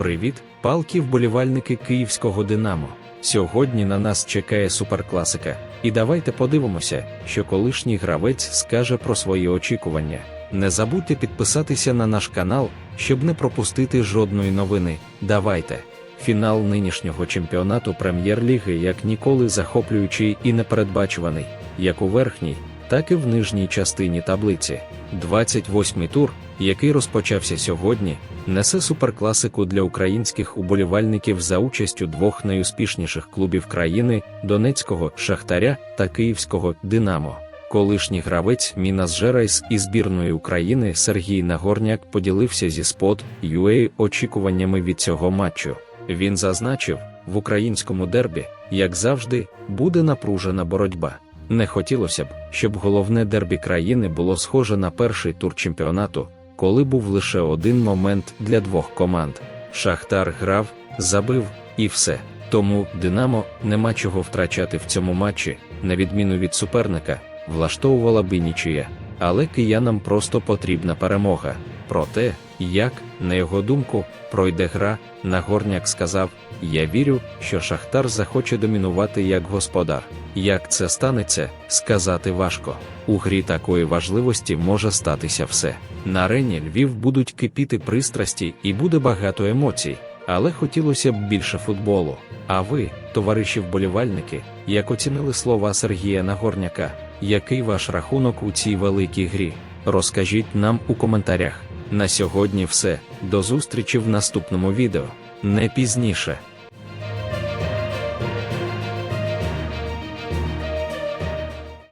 Привіт, палки вболівальники київського Динамо. Сьогодні на нас чекає суперкласика, і давайте подивимося, що колишній гравець скаже про свої очікування. Не забудьте підписатися на наш канал, щоб не пропустити жодної новини. Давайте. Фінал нинішнього чемпіонату прем'єр-ліги як ніколи захоплюючий і непередбачуваний, як у верхній, так і в нижній частині таблиці. 28-й тур, який розпочався сьогодні, несе суперкласику для українських уболівальників за участю двох найуспішніших клубів країни Донецького Шахтаря та Київського Динамо. Колишній гравець Мінас Жерайс із збірної України Сергій Нагорняк поділився зі спот UA очікуваннями від цього матчу. Він зазначив, в українському дербі, як завжди, буде напружена боротьба. Не хотілося б, щоб головне дербі країни було схоже на перший тур чемпіонату, коли був лише один момент для двох команд. Шахтар грав, забив і все. Тому Динамо нема чого втрачати в цьому матчі, на відміну від суперника, влаштовувала би нічия. Але киянам просто потрібна перемога. Про те, як, на його думку, пройде гра, Нагорняк сказав: Я вірю, що Шахтар захоче домінувати як господар. Як це станеться, сказати важко. У грі такої важливості може статися все. На арені Львів будуть кипіти пристрасті і буде багато емоцій, але хотілося б більше футболу. А ви, товариші вболівальники, як оцінили слова Сергія Нагорняка, який ваш рахунок у цій великій грі? Розкажіть нам у коментарях. На сьогодні все. До зустрічі в наступному відео. Не пізніше.